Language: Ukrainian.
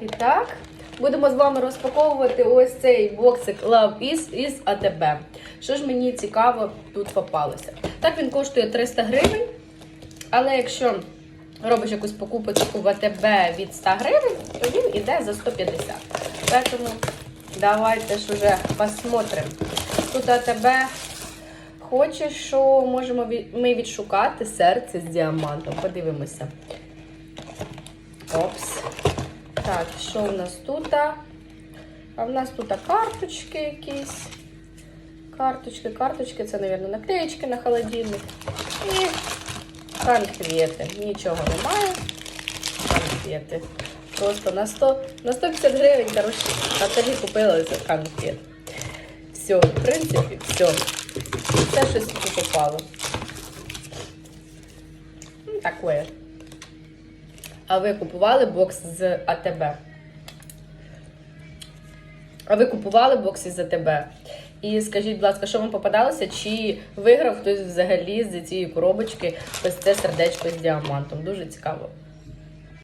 І так, будемо з вами розпаковувати ось цей боксик Love Is із АТБ. Що ж мені цікаво тут попалося? Так він коштує 300 гривень, але якщо робиш якусь покупочку в АТБ від 100 гривень, то він іде за 150. Тому давайте ж уже посмотрим. Тут АТБ хоче, що можемо ми відшукати серце з діамантом. Подивимося. Опс. Так, що у нас тут? А в нас тут карточки якісь. Карточки, карточки, це, мабуть, наклеєчки на холодильник. І конфети. Нічого немає. Конфети. Просто на 100, на 150 гривень, коротше, на тобі купила конфет. Все, в принципі, все. Все щось попало. Ну, таке. А ви купували бокс з АТБ? А ви купували бокс із АТБ? І скажіть, будь ласка, що вам попадалося? Чи виграв хтось взагалі з цієї коробочки ось це сердечко з діамантом? Дуже цікаво.